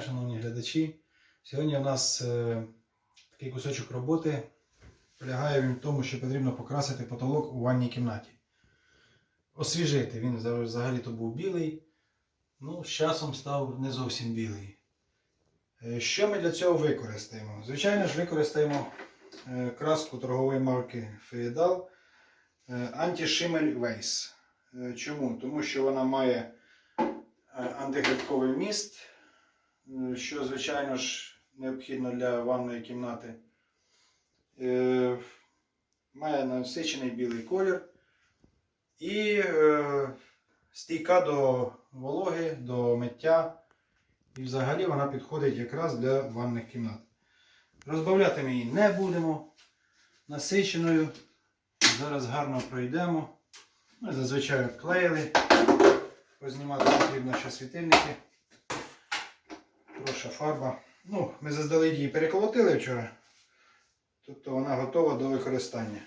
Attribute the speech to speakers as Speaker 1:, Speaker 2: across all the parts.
Speaker 1: глядачі. Сьогодні у нас е, такий кусочок роботи полягає в тому, що потрібно покрасити потолок у ванній кімнаті. Освіжити. Він взагалі-то був білий, ну, з часом став не зовсім білий. Е, Що ми для цього використаємо? Звичайно ж, використаємо е, краску торгової марки Feodal Anti-Shimmer Waste. Е, Чому? Тому що вона має е, антигрибковий міст, е, що, звичайно ж, необхідно для ванної кімнати. Е, Має насичений білий колір і е, стійка до вологи, до миття. І взагалі вона підходить якраз для ванних кімнат. Розбавляти ми її не будемо. Насиченою. Зараз гарно пройдемо. Ми зазвичай обклеїли. Познімати потрібно ще світильники. Проша фарба. Ну, ми заздалегідь її переколотили вчора. Тобто вона готова до використання.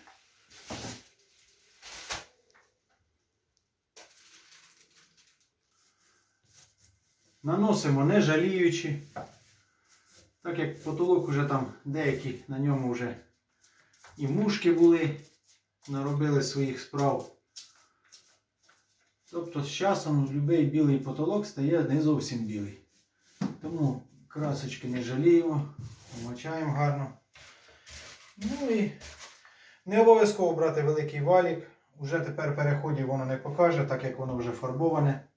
Speaker 1: Наносимо не жаліючи. Так як потолок уже там деякі на ньому вже і мушки були, наробили своїх справ. Тобто з часом будь-який білий потолок стає не зовсім білий. Тому красочки не жаліємо, вмочаємо гарно. Ну і не обов'язково брати великий валік. Уже тепер переходів воно не покаже, так як воно вже фарбоване.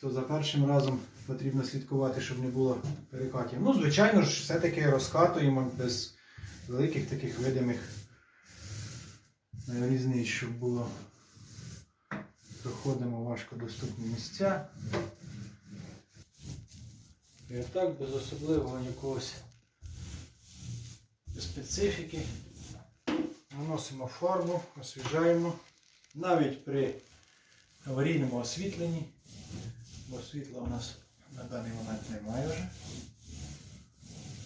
Speaker 1: То за першим разом потрібно слідкувати, щоб не було перекатів. Ну, звичайно ж, все-таки розкатуємо без великих таких видимих різниць, щоб було. Проходимо важкодоступні місця. І отак без особливого якогось специфіки. Наносимо фарбу, освіжаємо. Навіть при аварійному освітленні, бо світла у нас на даний момент немає вже.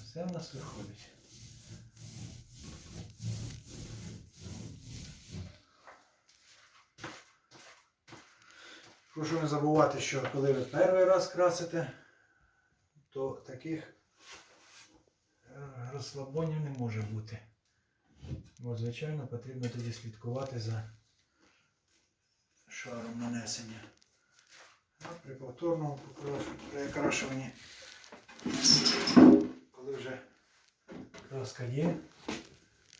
Speaker 1: Все в нас виходить. Прошу не забувати, що коли ви перший раз красите, то таких е, розслабонів не може бути. Бо, звичайно, потрібно тоді слідкувати за шаром нанесення. При повторному перекрашуванні, коли вже краска є,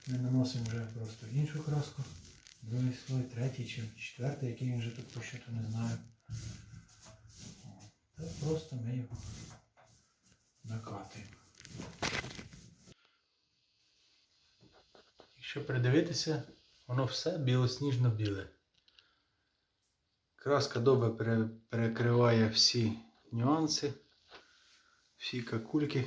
Speaker 1: ми наносимо вже просто іншу краску, другий слой, третій чи четвертий, який він вже тут по щоту не знаю. О, Та просто ми його накатуємо. Якщо придивитися, воно все білосніжно-біле. Краска добре перекриває всі нюанси, всі какульки.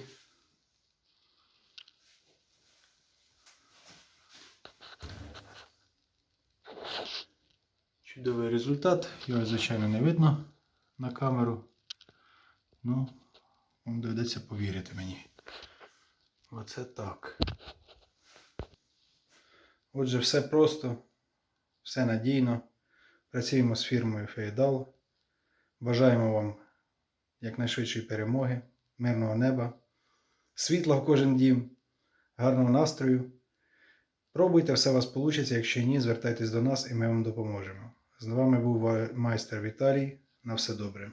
Speaker 1: Чудовий результат, його, звичайно, не видно на камеру. Ну, вам доведеться повірити мені. Оце так. Отже, все просто, все надійно. Працюємо з фірмою Феєдал. Бажаємо вам якнайшвидшої перемоги, мирного неба, світла в кожен дім, гарного настрою. Пробуйте, все у вас вийде. Якщо ні, звертайтесь до нас і ми вам допоможемо. З вами був майстер Віталій. На все добре.